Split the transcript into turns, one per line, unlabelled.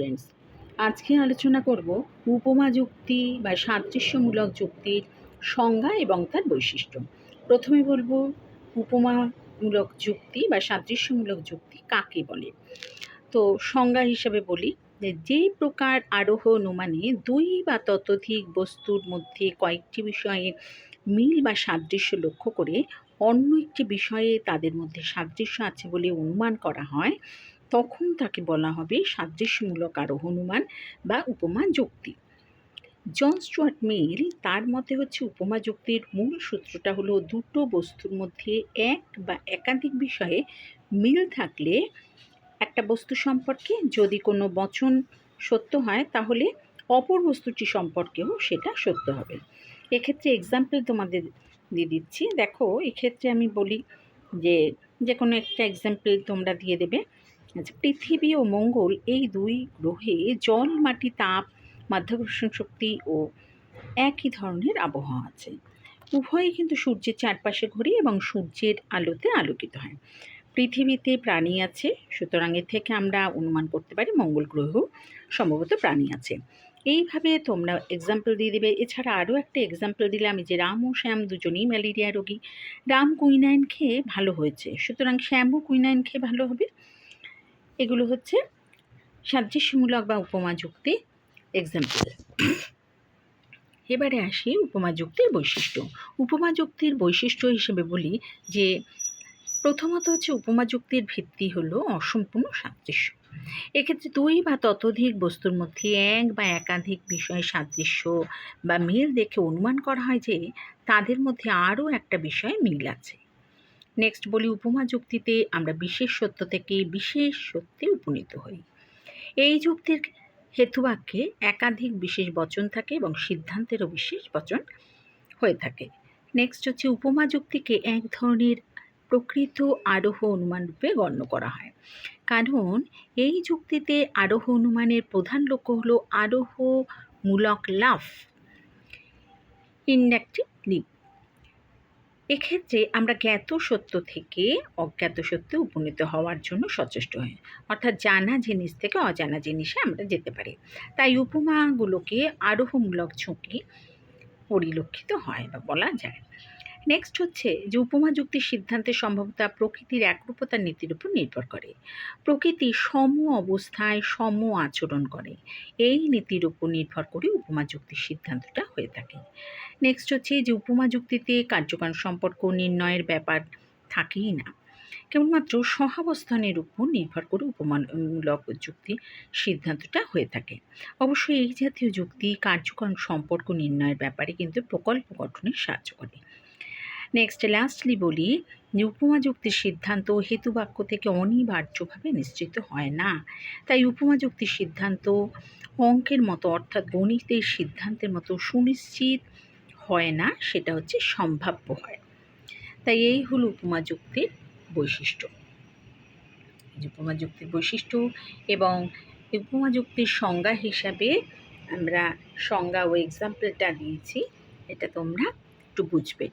Students আজকে আলোচনা করব উপমা যুক্তি বা সাদৃশ্যমূলক যুক্তির সংজ্ঞা এবং তার বৈশিষ্ট্য। প্রথমে বলব উপমামূলক যুক্তি বা সাদৃশ্যমূলক যুক্তি কাকে বলে? তো সংজ্ঞা হিসেবে বলি যে প্রকার আরোহ অনুমানে দুই বা ততোধিক বস্তুর মধ্যে কয়েকটি বিষয়ে মিল বা সাদৃশ্য লক্ষ্য করে অন্য একটি বিষয়ে তাদের মধ্যে সাদৃশ্য আছে বলে অনুমান করা হয়। তখন তাকে বলা হবে সাদৃশ্যমূলক আরোহ অনুমান বা উপমা যুক্তি। জন স্টুয়ার্ট মিল তার মতে হচ্ছে উপমা যুক্তির মূল সূত্রটা হলো দুটো বস্তুর মধ্যে এক বা একাধিক বিষয়ে মিল থাকলে একটা বস্তু সম্পর্কে যদি কোনো বচন সত্য হয় তাহলে অপর বস্তুটি সম্পর্কেও সেটা সত্য হবে। এক্ষেত্রে এক্সাম্পল তোমাদের দিয়ে দিচ্ছি। দেখো, এক্ষেত্রে আমি বলি যে যে কোনো একটা এক্সাম্পল তোমরা দিয়ে দেবে। আচ্ছা পৃথিবী ও মঙ্গল এই দুই গ্রহে জল, মাটি, তাপ, মাধ্যাকর্ষণ শক্তি ও একই ধরনের আবহাওয়া আছে। উভয়ই কিন্তু সূর্যের চারপাশে ঘুরে এবং সূর্যের আলোতে আলোকিত হয়। পৃথিবীতে প্রাণী আছে, সুতরাং এর থেকে আমরা অনুমান করতে পারি মঙ্গল গ্রহ সম্ভবত প্রাণী আছে। এইভাবে তোমরা এক্সাম্পল দিয়ে দেবে। এছাড়া আরও একটা এক্সাম্পল দিলাম যে রাম ও শ্যাম দুজনেই ম্যালেরিয়া রোগী। রাম কুইনাইন খেয়ে ভালো হয়েছে, সুতরাং শ্যামও কুইনাইন খেয়ে ভালো হবে। এগুলো হচ্ছে সাদৃশ্যমূলক বা উপমা যুক্তি এক্সাম্পল এবারে আসি উপমা যুক্তির বৈশিষ্ট্য। উপমা যুক্তির বৈশিষ্ট্য হিসেবে বলি যে, প্রথমত হচ্ছে উপমা যুক্তির ভিত্তি হলো অসম্পূর্ণ সাদৃশ্য। এক্ষেত্রে দুই বা ততোধিক বস্তুর মধ্যে এক বা একাধিক বিষয়ে সাদৃশ্য বা মিল দেখে অনুমান করা হয় যে, তাদের মধ্যে আরও একটা বিষয়ে মিল আছে। নেক্সট বলি উপমা যুক্তিতে আমরা বিশেষ সত্য থেকে বিশেষ সত্যে উপনীত হই। এই যুক্তির হেতুবাক্যে একাধিক বিশেষ বচন থাকে এবং সিদ্ধান্তেরও বিশেষ বচন হয়ে থাকে। নেক্সট হচ্ছে উপমা যুক্তিকে এক ধরনের প্রকৃত আরোহ অনুমান রূপে গণ্য করা হয়। কারণ এই যুক্তিতে আরোহ অনুমানের প্রধান লক্ষ্য হলো আরোহমূলক লাভ ইন্ডাকটিভ লিপ এক্ষেত্রে আমরা জ্ঞাত সত্য থেকে অজ্ঞাত সত্যে উপনীত হওয়ার জন্য সচেষ্ট হই। অর্থাৎ জানা জিনিস থেকে অজানা জিনিসে আমরা যেতে পারি। তাই উপমাগুলোকে আরোহমূলক ঝুঁকি পরিলক্ষিত হয় বা বলা যায়। নেক্সট হচ্ছে যে উপমা যুক্তির সিদ্ধান্তের সম্ভবতা প্রকৃতির একরূপতার নীতির উপর নির্ভর করে। প্রকৃতি সম অবস্থায় সম আচরণ করে। এই নীতির উপর নির্ভর করে উপমা যুক্তির সিদ্ধান্তটা হয়ে থাকে। নেক্সট হচ্ছে যে উপমা যুক্তিতে কার্যকারণ সম্পর্ক নির্ণয়ের ব্যাপার থাকেই না। কেবলমাত্র সহাবস্থানের উপর নির্ভর করে উপমামূলক যুক্তি সিদ্ধান্তটা হয়ে থাকে। অবশ্যই এই জাতীয় যুক্তি কার্যকারণ সম্পর্ক নির্ণয়ের ব্যাপারে কিন্তু প্রকল্প গঠনে সাহায্য করে। নেক্সট লাস্টলি বলি, উপমা যুক্তির সিদ্ধান্ত হেতুবাক্য থেকে অনিবার্যভাবে নিশ্চিত হয় না। তাই উপমা যুক্তির সিদ্ধান্ত অঙ্কের মতো, অর্থাৎ গণিতের সিদ্ধান্তের মতো সুনিশ্চিত হয় না, সেটা হচ্ছে সম্ভাব্য হয়। তাই এই হলো উপমা যুক্তির বৈশিষ্ট্য। উপমা যুক্তির বৈশিষ্ট্য এবং উপমা যুক্তির সংজ্ঞা হিসাবে আমরা সংজ্ঞা ও এক্সাম্পলটা দিয়েছি, এটা তোমরা একটু বুঝবে।